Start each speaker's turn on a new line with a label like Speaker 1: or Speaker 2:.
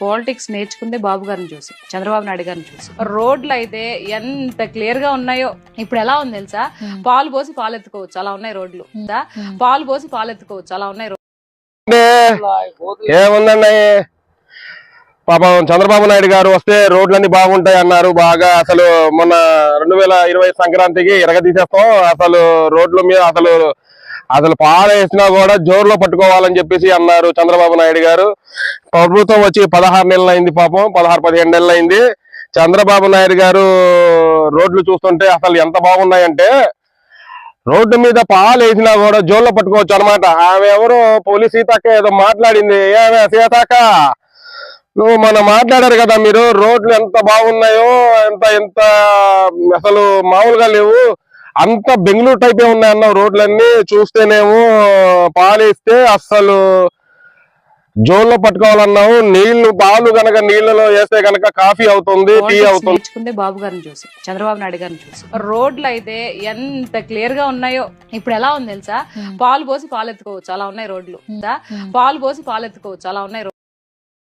Speaker 1: Politics నేర్చుకుందే బాబు గారిని చూసి చంద్రబాబు నాయుడు గారిని చూసి. రోడ్లు అయితే ఎంత క్లియర్గా ఉన్నాయో ఇప్పుడు ఎలా ఉంది తెలుసా? పాలు పోసి పాలు ఎత్తుకోవచ్చు అలా ఉన్నాయి రోడ్లు. ఉందా? పాలు పోసి పాలు ఎత్తుకోవచ్చు అలా ఉన్నాయి
Speaker 2: ఏముందండి? పాపం చంద్రబాబు నాయుడు గారు వస్తే రోడ్లన్నీ బాగుంటాయి అన్నారు. బాగా అసలు మొన్న రెండు వేల ఇరవై సంక్రాంతికి ఎరగదీసేస్తాం అసలు రోడ్ల మీద అసలు అసలు పారేసినా కూడా జోరులో పట్టుకోవాలని చెప్పేసి అన్నారు చంద్రబాబు నాయుడు గారు. ప్రభుత్వం వచ్చి పదహారు నెలలు అయింది పాపం పదహారు పదిహేను నెలలు అయింది. చంద్రబాబు నాయుడు గారు రోడ్లు చూస్తుంటే అసలు ఎంత బాగున్నాయంటే రోడ్డు మీద పాలు వేసినా కూడా జోల్లో పట్టుకోవచ్చు అనమాట ఆమె ఎవరో పోలీస్ సీతక్క ఏదో మాట్లాడింది. ఏమే సీతక్క? నువ్వు మన మాట్లాడారు కదా మీరు రోడ్లు ఎంత బాగున్నాయో ఎంత ఎంత అసలు మామూలుగా లేవు. అంత బెంగళూరు టైపే ఉన్నాయి అన్న రోడ్లన్నీ చూస్తేనేమో పాలేస్తే అస్సలు జోల్లో పట్టుకోవాలన్నావు. నీళ్ళు పాలు గనక నీళ్ళలో వేస్తే గనక కాఫీ అవుతుంది టీ అవుతుంది.
Speaker 1: బాబు గారిని చూసి చంద్రబాబు నాయుడు గారిని చూసి. రోడ్లు అయితే ఎంత క్లియర్గా ఉన్నాయో ఇప్పుడు ఎలా ఉంది తెలుసా? పాలు పోసి పాలు ఎత్తుకోవచ్చు అలా ఉన్నాయి రోడ్లు? పాలు పోసి పాలు ఎత్తుకోవచ్చు అలా ఉన్నాయి.